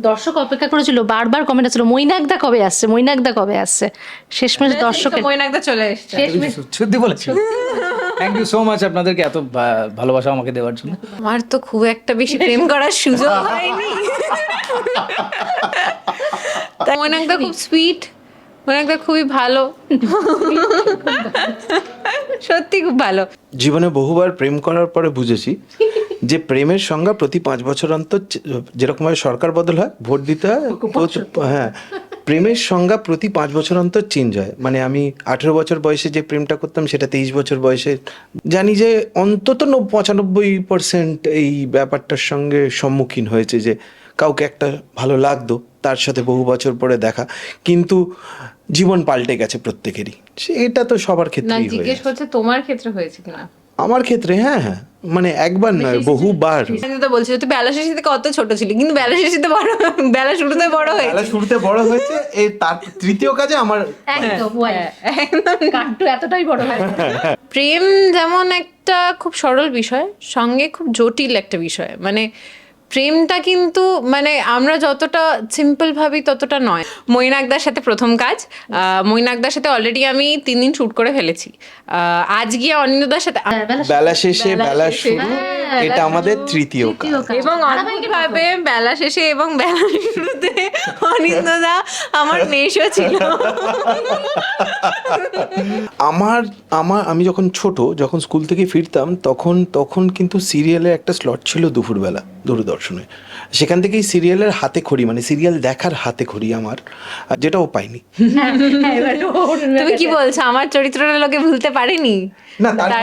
দর্শক অপেক্ষা করেছিল বারবার কমেন্ট আসছিল মৈনাকদা কবে আসছে মৈনাকদা কবে আসছে? শেষমেশ দর্শকের মৈনাকদা চলে এসছে। শেষমেশ সত্যি বলেছি। থ্যাংক ইউ সো মাচ আপনাদেরকে এত ভালোবাসা আমাকে দেওয়ার জন্য। আমার তো খুব একটা বেশি প্রেম করার সুযোগ হয়নি। মৈনাকদা খুব সুইট মৈনাকদা খুবই ভালো। সত্যি খুব ভালো। জীবনে বহুবার প্রেম করার পরে বুঝেছি যে প্রেমের সংজ্ঞা প্রতি পাঁচ বছর অন্তর যেরকমভাবে সরকার বদল হয় ভোট দিতে হয় হ্যাঁ প্রেমের সংজ্ঞা প্রতি পাঁচ বছর অন্তর চেঞ্জ হয়। মানে আমি আঠেরো বছর বয়সে যে প্রেমটা করতাম সেটা তেইশ বছর বয়সে জানি যে অন্তত নব- পঁচানব্বই পার্সেন্ট এই ব্যাপারটার সঙ্গে সম্মুখীন হয়েছে যে কাউকে একটা ভালো লাগতো তার সাথে বহু বছর পরে দেখা। কিন্তু জীবন পাল্টে গেছে প্রত্যেকেরই। এটা তো সবার হয়ে জিজ্ঞেস করছে তোমার ক্ষেত্রে হয়েছে কিনা? আমার ক্ষেত্রে হ্যাঁ হ্যাঁ মানে একবার নয় বহুবার। তো বলছিল তুই বেলা শেষে কত ছোট ছিলি? কিন্তু বেলা শেষে বড় বেলা শুরুতে বড় হয়েছে। বেলা শুরুতে বড় হয়েছে এই তার তৃতীয় কাজে আমার একদম ওয়াই। কাট্টু এতটাই বড় হয়েছে প্রেম যেমন একটা খুব সরল বিষয় সঙ্গে খুব জটিল একটা বিষয়। মানে প্রেমটা কিন্তু মানে আমরা যতটা সিম্পল ভাবি ততটা নয়। মৈনাকদার সাথে প্রথম কাজ মৈনাকদার সাথে অলরেডি আমি তিন দিন শ্যুট করে ফেলেছি। আজ গিয়ে অনিন্দার সাথে বেলা শেষে বেলা শুরু এটা আমাদের তৃতীয় কাজ। এবং অদ্ভুতভাবে বেলা শেষে এবং বেলা শুরুতে অনিন্দদা আমার নেশও ছিল। আমার আমার আমি যখন ছোট যখন স্কুল থেকে ফিরতাম তখন তখন কিন্তু সিরিয়ালের একটা স্লট ছিল দুপুরবেলা দূরদর্শনে সেখান থেকেই সিরিয়ালের হাতে খড়ি মানে সিরিয়াল দেখার হাতে খড়ি আমার আর যেটাও পাইনি। তুমি কি বলছো? আমার চরিত্রটা লোকে ভুলতে পারেনি? না মানে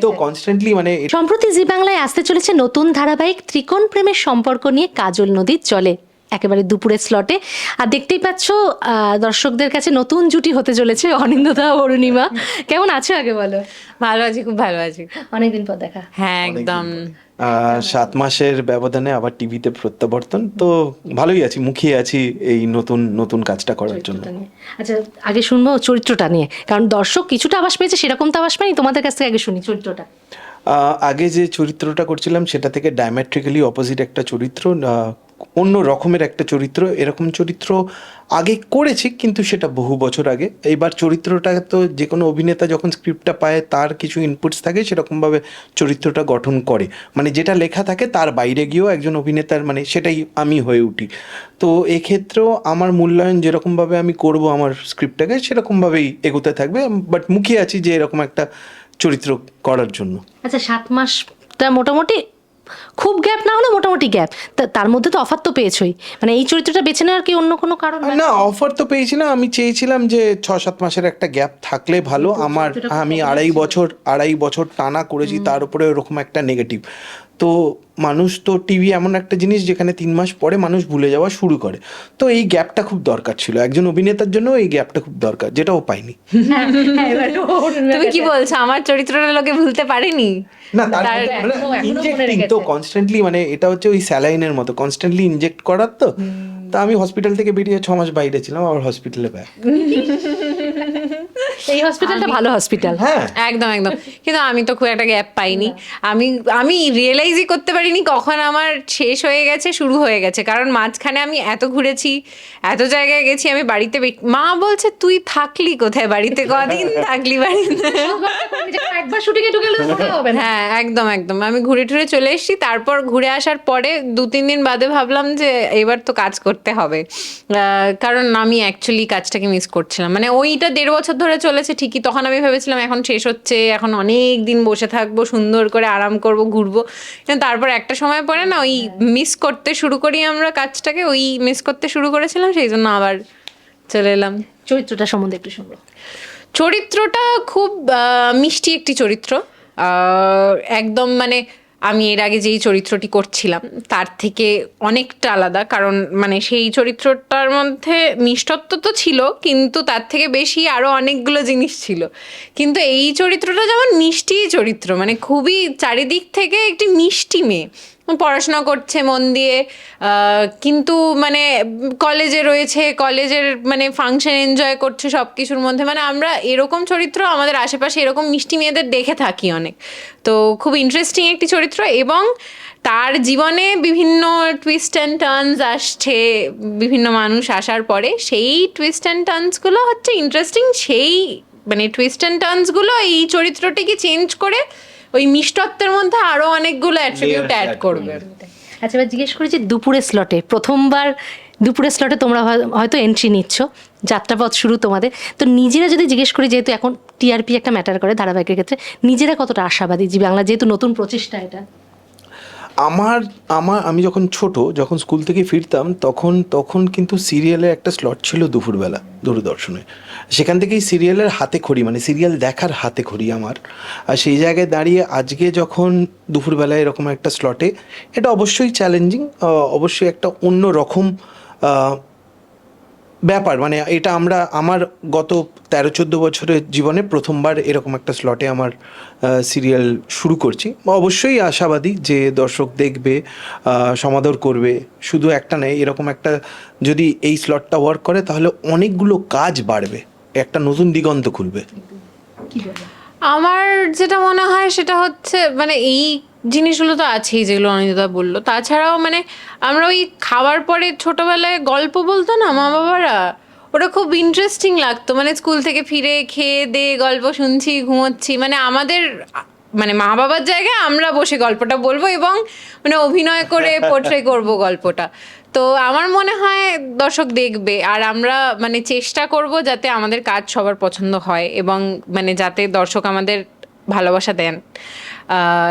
তো কনস্ট্যান্টলি মানে সম্প্রতি জি বাংলায় আসতে চলেছে নতুন ধারাবাহিক ত্রিকোণ প্রেমের সম্পর্ক নিয়ে কাজল নদীর চলে একেবারে দুপুরের স্লটে আর দেখতেই পাচ্ছ আহ, দর্শকদের কাছে নতুন জুটি হতে চলেছে অনিন্দদা অরুণিমা। কেমন আছো আগে বলো? ভালো আছি খুব ভালো আছি। অনেকদিন পর দেখা। হ্যাঁ একদম। সাত মাসের ব্যবধানে আবার টিভিতে প্রত্যাবর্তন। তো ভালোই আছি মুখিয়ে আছি এই নতুন নতুন কাজটা করার জন্য। আচ্ছা আগে শুনব চরিত্রটা নিয়ে। কারণ দর্শক কিছুটা আবাস পেয়েছে সেরকম তো আবাস পাইনি। তোমাদের কাছ থেকে আগে শুনি চরিত্রটা। আগে যে চরিত্রটা করছিলাম সেটা থেকে ডায়ামেট্রিক্যালি অপোজিট একটা চরিত্র অন্য রকমের একটা চরিত্র, এরকম চরিত্র আগে করেছি, কিন্তু সেটা বহু বছর আগে। এইবার চরিত্রটা তো যে কোনো অভিনেতা যখন স্ক্রিপ্টটা পায়, তার কিছু ইনপুটস থাকে, সেরকমভাবে চরিত্রটা গঠন করে। মানে যেটা লেখা থাকে, তার বাইরে গিয়েও একজন অভিনেতার মানে সেটাই আমি হয়ে উঠি। তো এক্ষেত্রেও আমার মূল্যায়ন যেরকমভাবে আমি করব আমার স্ক্রিপ্টটাকে সেরকমভাবেই এগোতে থাকবে। বাট মুখিয়ে আছি যে এরকম একটা চরিত্র করার জন্য। আচ্ছা সাত মাসটা মোটামুটি খুব গ্যাপ না হলে মোটামুটি গ্যাপ। তার মধ্যে তো অফার তো পেয়েছই। মানে এই চরিত্রটা বেছে নেওয়ার কি অন্য কোনো কারণ না অফার তো পেয়েছি না। আমি চেয়েছিলাম যে ছ সাত মাসের একটা গ্যাপ থাকলে ভালো। আমার আমি আড়াই বছর আড়াই বছর টানা করেছি তার উপরে ওরকম একটা নেগেটিভ তো মানুষ তো টিভি এমন একটা জিনিস যেখানে তিন মাস পরে মানুষ ভুলে যাওয়া শুরু করে। তো এই গ্যাপটা খুব দরকার ছিল। একজন অভিনেতার জন্য এই গ্যাপটা খুব দরকার যেটাও পাইনি হ্যাঁ, তুমি কি বলছো? আমার চরিত্রটা লোকে ভুলতে পারেনি? না তার মানে ইনজেক্টিং তো কনস্ট্যান্টলি মানে এটা হচ্ছে ওই স্যালাইনের মতো কনস্ট্যান্টলি ইনজেক্ট করার তো। তা আমি হসপিটাল থেকে বেরিয়ে ছ মাস বাইরে ছিলাম আবার হসপিটালে ব্যাক এই হসপিটালটা ভালো হসপিটাল হ্যাঁ। একদম একদম। কিন্তু আমি তো খুব একটা গ্যাপ পাইনি। আমি আমি রিয়েলাইজই করতে পারিনি কখন আমার শেষ হয়ে গেছে শুরু হয়ে গেছে। কারণ মাঝখানে আমি এত ঘুরেছি এত জায়গায় গেছি আমি বাড়িতে মা বলছে তুই থাকলি কোথায়? বাড়িতে কদিন থাকলি? বাড়িতে একবার ঢুকে তো কথা হবে হ্যাঁ একদম একদম। আমি ঘুরে টুরে চলে এসেছি। তারপর ঘুরে আসার পরে দু তিন দিন বাদে ভাবলাম যে এবার তো কাজ করতে হবে। আহ, কারণ আমি অ্যাকচুয়ালি কাজটাকে মিস করছিলাম। মানে ওইটা দেড় বছর ধরে চলেছে ঠিকই তখন আমি ভেবেছিলাম এখন শেষ হচ্ছে এখন অনেক দিন বসে থাকব সুন্দর করে আরাম করব ঘুরবো। কিন্তু তারপর একটা সময় পরে না ওই মিস করতে শুরু করি আমরা কাজটাকে ওই মিস করতে শুরু করেছিলাম সেই জন্য আবার চলে এলাম। চরিত্রটা সম্বন্ধে একটু শুনব। চরিত্রটা খুব মিষ্টি একটি চরিত্র। একদম মানে আমি এর আগে যেই চরিত্রটি করছিলাম, তার থেকে অনেকটা আলাদা। কারণ মানে সেই চরিত্রটার মধ্যে মিষ্টত্ব তো ছিল, কিন্তু তার থেকে বেশি আরও অনেকগুলো জিনিস ছিল। কিন্তু এই চরিত্রটা যেমন মিষ্টি চরিত্র মানে খুবই চারিদিক থেকে একটি মিষ্টি মেয়ে। পড়াশোনা করছে মন দিয়ে কিন্তু মানে কলেজে রয়েছে, কলেজের মানে ফাংশন এনজয় করছে সব কিছুর মধ্যে। মানে আমরা এরকম চরিত্র আমাদের আশেপাশে এরকম মিষ্টি মেয়েদের দেখে থাকি অনেক। তো খুব ইন্টারেস্টিং একটি চরিত্র এবং তার জীবনে বিভিন্ন টুইস্ট অ্যান্ড টার্নস আসছে, বিভিন্ন মানুষ আসার পরে। সেই টুইস্ট অ্যান্ড টার্নসগুলো হচ্ছে ইন্টারেস্টিং সেই মানে টুইস্ট অ্যান্ড টার্নসগুলো এই চরিত্রটিকে চেঞ্জ করে ওই মিষ্টত্বের মধ্যে আরও অনেকগুলো অ্যাট্রিবিউট অ্যাড করবে। আচ্ছা এবার জিজ্ঞেস করি যে দুপুরের স্লটে প্রথমবার দুপুরের স্লটে তোমরা হয়- হয়তো এন্ট্রি নিচ্ছ যাত্রাপথ শুরু তোমাদের। তো নিজেরা যদি জিজ্ঞেস করি যেহেতু এখন টিআরপি একটা ম্যাটার করে ধারাবাহিকের ক্ষেত্রে নিজেরা কতটা আশাবাদী? জি বাংলা যেহেতু নতুন প্রচেষ্টা এটা। আমার আমার, আমি যখন ছোট, যখন স্কুল থেকে ফিরতাম, তখন তখন কিন্তু সিরিয়ালের একটা স্লট ছিল দুপুরবেলা, দূরদর্শনে। সেখান থেকেই সিরিয়ালের হাতে খড়ি মানে সিরিয়াল দেখার হাতে খড়ি আমার। আর সেই জায়গায় দাঁড়িয়ে আজকে যখন দুপুরবেলা এরকম একটা স্লটে এটা অবশ্যই চ্যালেঞ্জিং অবশ্যই একটা অন্য রকম ব্যাপার মানে এটা আমরা আমার গত তেরো, চোদ্দ বছরের জীবনে প্রথমবার এরকম একটা স্লটে আমার সিরিয়াল শুরু করছি। অবশ্যই আশাবাদী যে দর্শক দেখবে সমাদর করবে। শুধু একটা নয়, এরকম একটা যদি এই স্লটটা ওয়ার্ক করে, তাহলে অনেকগুলো কাজ বাড়বে। একটা নতুন দিগন্ত খুলবে। আমার যেটা মনে হয় সেটা হচ্ছে মানে এই জিনিসগুলো তো আছেই যেগুলো অনিন্দা বলল। তাছাড়াও মানে আমরা ওই খাওয়ার পরে ছোটবেলায় গল্প বলতো না মা বাবারা? ওটা খুব ইন্টারেস্টিং লাগতো। মানে স্কুল থেকে ফিরে খেয়ে দে, গল্প শুনছি, ঘুমোচ্ছি। মানে আমাদের মানে মা বাবার জায়গায় আমরা বসে গল্পটা বলব এবং মানে অভিনয় করে পোট্রে করব গল্পটা। তো আমার মনে হয় দর্শক দেখবে আর আমরা মানে চেষ্টা করব যাতে আমাদের কাজ সবার পছন্দ হয় এবং মানে যাতে দর্শক আমাদের ভালোবাসা দেন।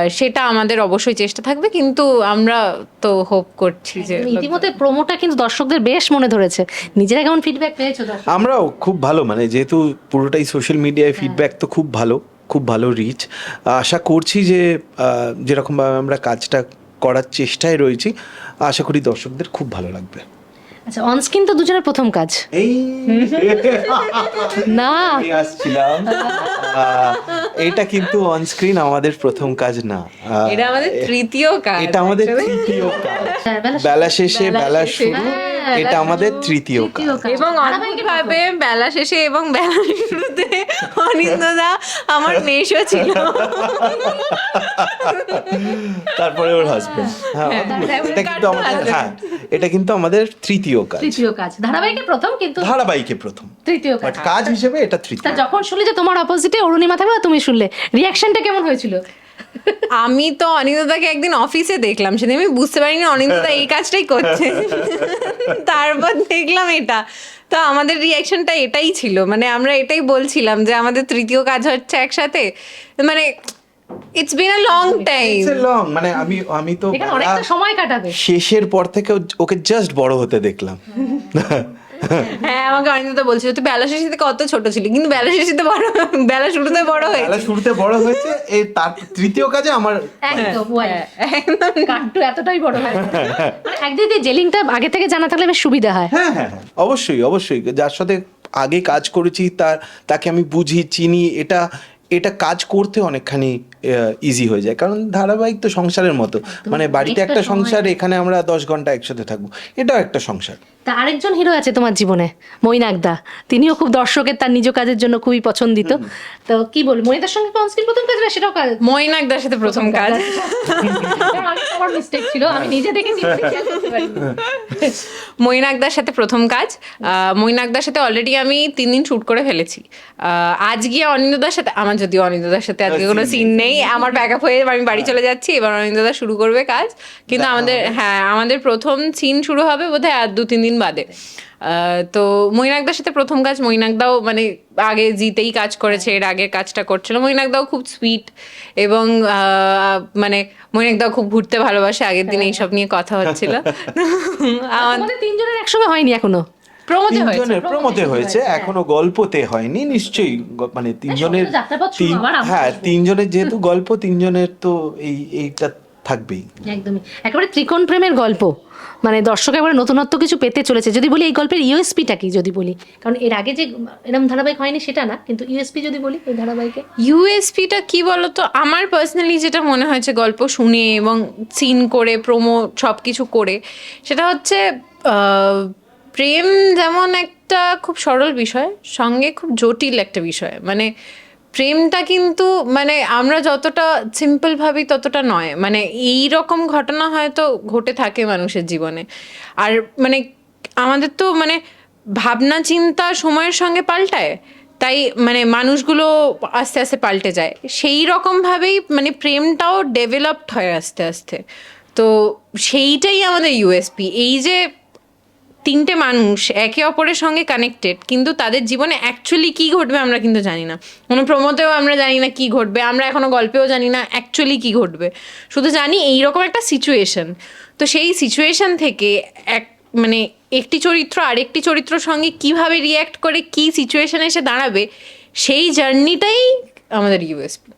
সেটা আমাদের অবশ্যই চেষ্টা থাকবে কিন্তু আমরা তো হোপ করছি যে ইতিমধ্যে প্রোমোটা কিন্তু দর্শকদের বেশ মনে ধরেছে। নিজেরা কেমন ফিডব্যাক পেয়েছ দর্শক আমরাও খুব ভালো মানে যেহেতু পুরোটাই সোশ্যাল মিডিয়ায় ফিডব্যাক তো খুব ভালো খুব ভালো রিচ আশা করছি যে আহ, যেরকমভাবে আমরা কাজটা করার চেষ্টায় রয়েছি আশা করি দর্শকদের খুব ভালো লাগবে। আচ্ছা অনস্ক্রিন তো দুজনের প্রথম কাজ। এই। না। আসছিলাম। এটা কিন্তু অনস্ক্রিন আমাদের প্রথম কাজ না। এটা আমাদের তৃতীয় কাজ এটা আমাদের তৃতীয় কাজ। হ্যাঁ, বেলা শেষে বেলা শুরু। হ্যাঁ, এটা আমাদের তৃতীয় কাজ। তৃতীয় কাজ। এবং অদ্ভুতভাবে বেলা শেষে এবং বেলা শুরুতে অনিন্দদা আমার মেশো ছিল। তারপরে ওর হাজবেন্ড হ্যাঁ এটা কিন্তু আমাদের হ্যাঁ এটা কিন্তু আমাদের তৃতীয় কাজ। তৃতীয় কাজ। ধারাবাহিকে প্রথম কিন্তু ধারাবাহিকে প্রথম। তৃতীয় কাজ। বাট কাজ হিসেবে এটা তৃতীয়। যখন শুনলে যে তোমার অপোজিটে অরুণিমা থাকবে তুমি শুনলে। রিয়াকশনটা কেমন হয়েছিল? আমি তো অনিন্দদাকে একদিন অফিসে দেখলাম। সেদিন আমি বুঝতে পারিনি অনিন্দদা এই কাজটাই করছে। তারপর দেখলাম এটা। তো আমাদের রিয়াকশনটা এটাই ছিল। মানে আমরা এটাই বলছিলাম যে আমাদের তৃতীয় কাজ হচ্ছে একসাথে। মানে it's been a long time long মানে আমি আমি তো এখানে অনেকটা সময় কাটাবে। শেষের পর থেকে ওকে জাস্ট বড় হতে দেখলাম। হ্যাঁ আমাকে অনিন্দা বলছিল তুই বেলা শেষে কত ছোট ছিলি? কিন্তু বেলা শেষে তো বড় বেলা শুরুতে বড় হয়েছে। বেলা শুরুতে বড় হয়েছে এই তার তৃতীয় কাজে আমার একদম হ্যাঁ, কাট্টু এতটাই বড় হয়। মানে একদিক দিয়ে জেলিংটা আগে থেকে জানা থাকলে বেশ সুবিধা হয়। হ্যাঁ হ্যাঁ হ্যাঁ, অবশ্যই অবশ্যই। যার সাথে আগে কাজ করেছি তার তাকে আমি বুঝি চিনি এটা এটা কাজ করতে অনেকখানি ইজি হয়ে যায়। কারণ ধারাবাহিক তো সংসারের মতো। মানে বাড়িতে একটা সংসার এখানে আমরা দশ ঘণ্টা একসাথে থাকব। এটাও একটা সংসার। তা আরেকজন হিরো আছে তোমার জীবনে মৈনাকদা। তিনিও খুব দর্শকের তার নিজ কাজের জন্য খুবই পছন্দিত। তো কি বল মৈনাকদার সঙ্গে অনস্ক্রিন প্রথম কাজ? না সেটাও কাজ। মৈনাকদার সাথে প্রথম কাজ। আমার মিস্টেক ছিল আমি নিজে দেখে পারিনি। মৈনাকদার সাথে প্রথম কাজ। আহ, মৈনাকদার সাথে অলরেডি আমি তিন দিন শুট করে ফেলেছি। আহ, আজ গিয়ে অনিন্দদার সাথে আমার যদিও অনিন্দদার সাথে আজকে কোনো সিন নেই। আমার প্যাক আপ হয়ে আমি বাড়ি চলে যাচ্ছি এবার অনিন্দদা শুরু করবে কাজ। কিন্তু আমাদের হ্যাঁ আমাদের প্রথম সিন শুরু হবে বোধহয় আর দু তিন দিন বাদে। আহ, তো মৈনাকদার সাথে প্রথম কাজ মৈনাকদাও মানে আগে জিতেই কাজ করেছে এর আগের কাজটা করছিল। মৈনাকদাও খুব সুইট এবং আহ, মানে মৈনাকদাও খুব ঘুরতে ভালোবাসে। আগের দিন এইসব নিয়ে কথা হচ্ছিল। আমাদের তিনজনের একসঙ্গে হয়নি এখনও। তিনজনের প্রমোতে হয়েছে হ্যাঁ। এখনও গল্পতে হয়নি নিশ্চয়ই মানে তিনজনের হ্যাঁ তিনজনের যেহেতু গল্প তিনজনের তো এই এইটা থাকবেই। একদমই। একেবারে ত্রিকোণ প্রেমের গল্প। মানে দর্শক একবারে নতুনত্ব কিছু পেতে চলেছে। যদি বলি এই গল্পের ইউএসপিটা কি যদি বলি? কারণ এর আগে যে এরকম ধারাবাহিক হয়নি সেটা না। কিন্তু ইউএসপি যদি বলি এই ধারাবাহিকে? ইউএসপিটা কি বলতো? আমার পার্সোনালি যেটা মনে হয়েছে গল্প শুনে এবং সিন করে প্রোমো সব কিছু করে সেটা হচ্ছে আহ, প্রেম যেমন একটা খুব সরল বিষয়, সঙ্গে খুব জটিল একটা বিষয়। মানে প্রেমটা কিন্তু মানে আমরা যতটা সিম্পল ভাবি ততটা নয়। মানে এই রকম ঘটনা হয়তো ঘটে থাকে মানুষের জীবনে। আর মানে আমাদের তো মানে ভাবনা, চিন্তা সময়ের সঙ্গে পাল্টায়। তাই মানে মানুষগুলো আস্তে আস্তে পাল্টে যায়। সেই রকমভাবেই মানে প্রেমটাও ডেভেলপড হয় আস্তে আস্তে। তো সেইটাই আমাদের ইউএসপি এই যে তিনটে মানুষ একে অপরের সঙ্গে কানেক্টেড কিন্তু তাদের জীবনে অ্যাকচুয়ালি কি ঘটবে আমরা কিন্তু জানি না। কোনো প্রমোতেও আমরা জানি না কি ঘটবে আমরা এখনও গল্পেও জানি না অ্যাকচুয়ালি কি ঘটবে। শুধু জানি এইরকম একটা সিচুয়েশন তো সেই সিচুয়েশন থেকে এক মানে একটি চরিত্র আরেকটি চরিত্রর সঙ্গে কীভাবে রিয়্যাক্ট করে কি সিচুয়েশনে এসে দাঁড়াবে সেই জার্নিটাই আমাদের ইউএসপি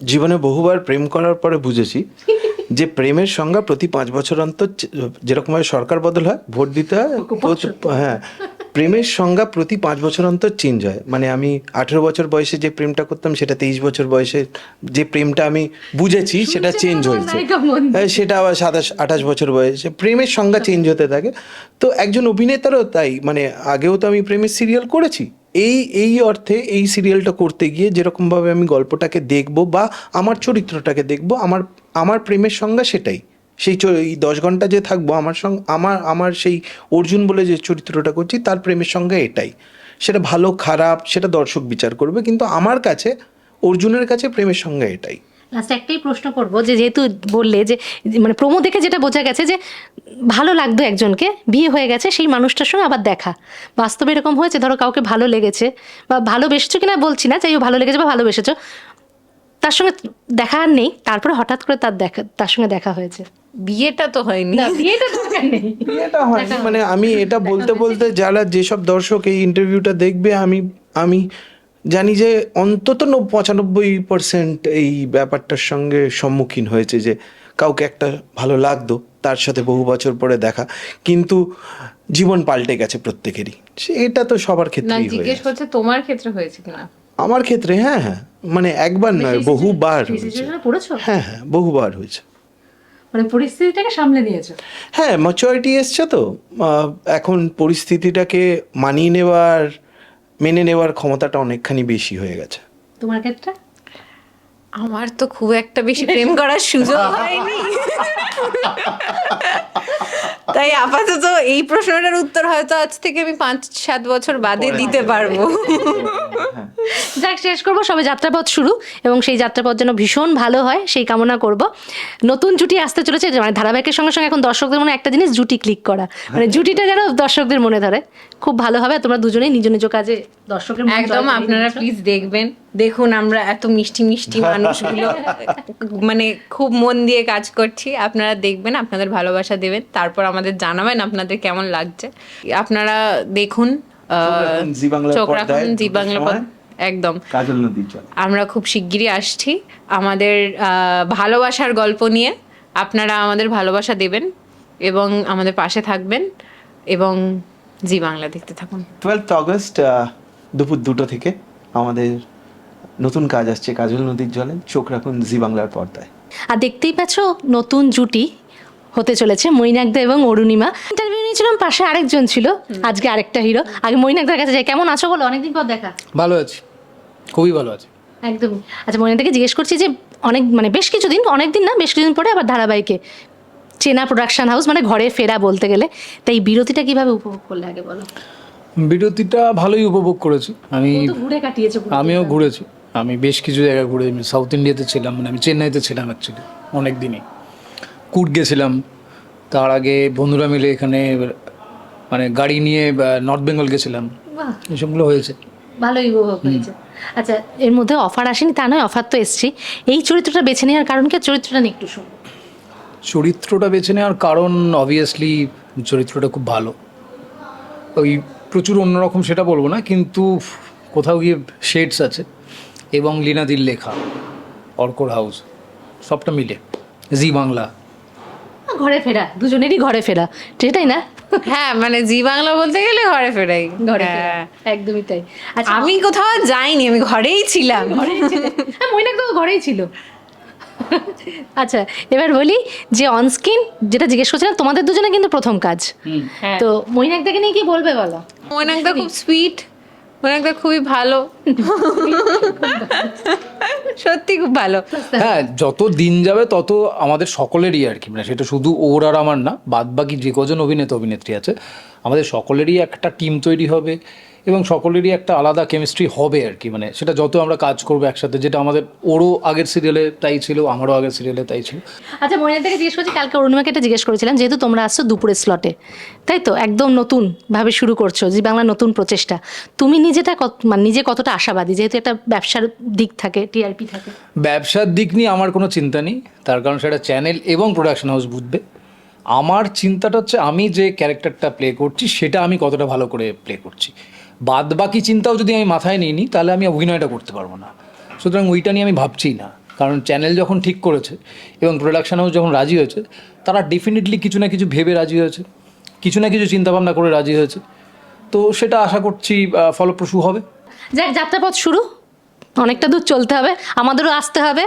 জীবনে বহুবার প্রেম করার পরে বুঝেছি। যে প্রেমের সংজ্ঞা প্রতি পাঁচ বছর অন্তর যেরকমভাবে সরকার বদল হয় ভোট দিতে হয় হ্যাঁ প্রেমের সংজ্ঞা প্রতি পাঁচ বছর অন্তর চেঞ্জ হয়। মানে আমি আঠেরো বছর বয়সে যে প্রেমটা করতাম সেটা তেইশ বছর বয়সে যে প্রেমটা আমি বুঝেছি সেটা চেঞ্জ হয়েছে। হ্যাঁ, সেটা আবার সাতাশ আঠাশ বছর বয়সে প্রেমের সংজ্ঞা চেঞ্জ হতে থাকে। তো একজন অভিনেতারও তাই মানে আগেও তো আমি প্রেমের সিরিয়াল করেছি। এই এই অর্থে এই সিরিয়ালটা করতে গিয়ে যেরকমভাবে আমি গল্পটাকে দেখব বা আমার চরিত্রটাকে দেখব, আমার আমার প্রেমের সংজ্ঞা সেটাই। সেই এই দশ ঘণ্টা যে থাকব, আমার সঙ্গে আমার আমার সেই অর্জুন বলে যে চরিত্রটা করছি, তার প্রেমের সঙ্গে এটাই। সেটা ভালো, খারাপ, সেটা দর্শক বিচার করবে, কিন্তু আমার কাছে, অর্জুনের কাছে প্রেমের সঙ্গে এটাই। লাস্ট একটাই প্রশ্ন করব যে যেহেতু বললে যে মানে প্রোমো দেখে যেটা বোঝা গেছে যে ভালো লাগতো একজনকে বিয়ে হয়ে গেছে সেই মানুষটার সঙ্গে আবার দেখা। বাস্তবে এরকম হয়েছে ধরো কাউকে ভালো লেগেছে বা ভালোবেসেছো কিনা বলছি না যাই হোক ভালো লেগেছে বা ভালোবেসেছো তার সঙ্গে দেখা আর নেই তারপরে হঠাৎ করে তার দেখা তার সঙ্গে দেখা হয়েছে। বিয়েটা তো হয়নি। বিয়েটা দরকার নেই এটা হয় মানে আমি এটা বলতে বলতে যারা যেসব দর্শক এই ইন্টারভিউটা দেখবে আমি আমি জানি যে অন্তত পঁচানব্বই পার্সেন্ট এই ব্যাপারটার সঙ্গে সম্মুখীন হয়েছে যে কাউকে একটা ভালো লাগতো তার সাথে বহু বছর পরে দেখা। কিন্তু জীবন পাল্টে গেছে প্রত্যেকেরই। এটা তো সবার না ক্ষেত্রেই জিজ্ঞেস করছে তোমার ক্ষেত্রে হয়েছে কিনা? আমার ক্ষেত্রে হ্যাঁ হ্যাঁ। মানে একবার নয় বহুবার হয়েছে। হ্যাঁ হ্যাঁ বহুবার হয়েছে। মানে পরিস্থিতিটাকে সামলে নিয়েছো? হ্যাঁ ম্যাচুরিটি এসছে তো। এখন পরিস্থিতিটাকে মানিয়ে নেওয়ার মেনে নেওয়ার ক্ষমতাটা অনেকখানি বেশি হয়ে গেছে। তোমার ক্ষেত্রে? আমার তো খুব একটা বেশি প্রেম করার সুযোগ হয়নি। তাই আপাতত এই প্রশ্নটার উত্তর হয়তো আজ থেকে আমি পাঁচ সাত বছর বাদে দিতে পারব। যাক শেষ করব। সবে যাত্রাপথ শুরু এবং সেই যাত্রাপথ যেন ভীষণ ভালো হয় সেই কামনা করব। নতুন জুটি আসতে চলেছে মানে ধারাবাহিকের সঙ্গে সঙ্গে এখন দর্শকদের মনে একটা জিনিস জুটি ক্লিক করা। মানে জুটিটা যেন দর্শকদের মনে ধরে। খুব ভালো হবে তোমরা দুজনেই নিজ নিজ কাজে দর্শকের একদম আপনারা প্লিজ দেখবেন। দেখুন আমরা এত মিষ্টি মিষ্টি মানুষগুলো মানে খুব মন দিয়ে কাজ করছি। আপনারা দেখবেন আপনাদের ভালোবাসা দেবেন। তারপর আমাদের জানাবেন আপনাদের কেমন লাগছে। আপনারা দেখুন চোখ রাখুন জি বাংলা একদম। আমরা খুব শিগগিরই আসছি। আমাদের আহ, ভালোবাসার গল্প নিয়ে আপনারা আমাদের ভালোবাসা দেবেন এবং আমাদের পাশে থাকবেন এবং জি বাংলা দেখতে থাকুন। টুয়েলথ অগস্ট দুপুর দুটো থেকে আমাদের নতুন কাজ আসছে কাজল নদীর জলে। চোখ রাখুন জি বাংলার পর্দায়। আর দেখতেই পাচ্ছ নতুন জুটি হতে চলেছে মৈনাকদা এবং অরুণিমা। ইন্টারভিউ নিয়েছিলাম পাশে আরেকজন ছিল আজকে আরেকটা হিরো আগে মৈনাকদার কাছে যাই। কেমন আছো বলো অনেকদিন পর দেখা। ভালো আছি। খুবই ভালো আছি। একদমই আচ্ছা মৈনাকদাকে জিজ্ঞেস করছি যে অনেক মানে বেশ কিছুদিন অনেক দিন না বেশ কিছুদিন পরে আবার ধারাবাহিকে চেনা প্রোডাকশন হাউস মানে ঘরে ফেরা বলতে গেলে। তাই বিরতিটা কীভাবে উপভোগ করলে আগে বলো? বিরতিটা ভালোই উপভোগ করেছি। আমি ঘুরে কাটিয়েছি আমিও ঘুরেছি। আমি বেশ কিছু জায়গা ঘুরে আমি সাউথ ইন্ডিয়াতে ছিলাম মানে আমি চেন্নাইতে ছিলাম অ্যাকচুয়ালি অনেক দিনই। কুট গেছিলাম। তার আগে বন্ধুরা মিলে এখানে মানে গাড়ি নিয়ে নর্থ বেঙ্গল গেছিলাম। এসবগুলো হয়েছে। ভালোই উপভোগ হয়েছে আচ্ছা এর মধ্যে অফার আসেনি তা নয় অফার তো এসছি। এই চরিত্রটা বেছে নেওয়ার কারণ কি? চরিত্রটা নিয়ে একটু শুনব চরিত্রটা বেছে নেওয়ার কারণ অবভিয়াসলি চরিত্রটা খুব ভালো। ওই প্রচুর অন্যরকম সেটা বলব না কিন্তু কোথাও গিয়ে শেডস আছে এবং লীনাদির লেখা অর্কর হাউস সবটা মিলে। জি বাংলা ঘরে ফেরা দুজনেরই ঘরে ফেরা সেটাই না? হ্যাঁ মানে জি বাংলা বলতে গেলে ঘরে ফেরাই। ঘরে হ্যাঁ। একদমই তাই। আচ্ছা আমি কোথাও যাইনি আমি ঘরেই ছিলাম। ঘরেই ছিলে? হ্যাঁ মৈনাক তো ঘরেই ছিল। আচ্ছা এবার বলি যে অনস্ক্রিন যেটা জিজ্ঞেস করছিলাম তোমাদের দুজনে কিন্তু প্রথম কাজ। হ্যাঁ। তো মৈনাক দেখে নিয়ে কি বলবে বলো? মৈনাকদা খুব সুইট মৈনাকদা খুবই ভালো। সত্যি খুব ভালো। হ্যাঁ যত দিন যাবে তত আমাদের সকলেরই আর কি মানে সেটা শুধু ওর আর আমার না বাদ বাকি যে কজন অভিনেতা অভিনেত্রী আছে আমাদের সকলেরই একটা টিম তৈরি হবে। এবং সকলেরই একটা আলাদা কেমিস্ট্রি হবে আর কি মানে সেটা যত আমরা কাজ করব একসাথে যেটা আমাদের ওরও আগের সিরিয়ালে তাই ছিল আমারও আগের সিরিয়ালে তাই ছিল। আচ্ছা মহিলাদেরকে জিজ্ঞেস করছি কালকে অরুণিমাকে এটা জিজ্ঞেস করেছিলাম যেহেতু তোমরা আসছো দুপুরের স্লটে তাই তো? একদম নতুন ভাবে শুরু করছ জি বাংলা নতুন প্রচেষ্টা। তুমি নিজেটা কত মানে নিজে কতটা আশাবাদী যেহেতু একটা ব্যবসার দিক থাকে টিআরপি থাকে? ব্যবসার দিক নিয়ে আমার কোনো চিন্তা নেই তার কারণ সেটা চ্যানেল এবং প্রোডাকশন হাউস বুঝবে। আমার চিন্তাটা হচ্ছে আমি যে ক্যারেক্টারটা প্লে করছি সেটা আমি কতটা ভালো করে প্লে করছি। বাদ বাকি চিন্তাও যদি আমি মাথায় নিই নি তাহলে আমি অভিনয়টা করতে পারব না। সুতরাং ওইটা নিয়ে আমি ভাবছি না। কারণ চ্যানেল যখন ঠিক করেছে এবং প্রোডাকশন হাউস যখন রাজি হয়েছে, তারা ডেফিনেটলি কিছু না কিছু ভেবে রাজি হয়েছে, কিছু না কিছু চিন্তাভাবনা করে রাজি হয়েছে। তো সেটা আশা করছি ফলপ্রসূ হবে। যাক, যাত্রাপথ শুরু। অনেকটা দূর চলতে হবে। আমাদেরও আসতে হবে।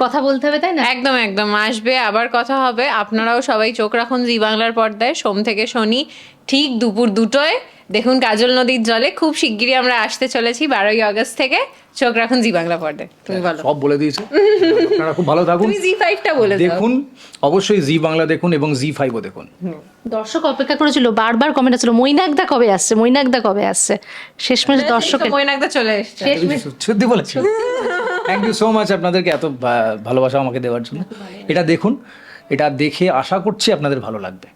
কথা বলতে হবে তাই না? একদম একদম। আসবে আবার কথা হবে। আপনারাও সবাই চোখ রাখুন জি বাংলার পর্দায়। সোম থেকে শনি ঠিক দুপুর দুটোয়। দেখুন কাজল নদীর জলে খুব শিগগিরই আমরা আসতে চলেছি বারোই আগস্ট থেকে। চোখ রাখুন জি বাংলা পর্দায়। তুমি বলো। সব বলে দিয়েছে। আপনারা খুব ভালো থাকুন। জি ফাইভটা বলে দাও। দেখুন অবশ্যই জি বাংলা দেখুন এবং জি ফাইভও দেখুন। দর্শক অপেক্ষা করেছিল বারবার কমেন্ট আসছিল মৈনাকদা কবে আসছে? মৈনাকদা কবে আসছে? শেষমেশ দর্শকের মৈনাকদা চলে এসছে। সত্যি বলেছি? থ্যাংক ইউ সো মাচ আপনাদেরকে এত ভালোবাসা আমাকে দেওয়ার জন্য। এটা দেখুন এটা দেখে আশা করছি আপনাদের ভালো লাগবে।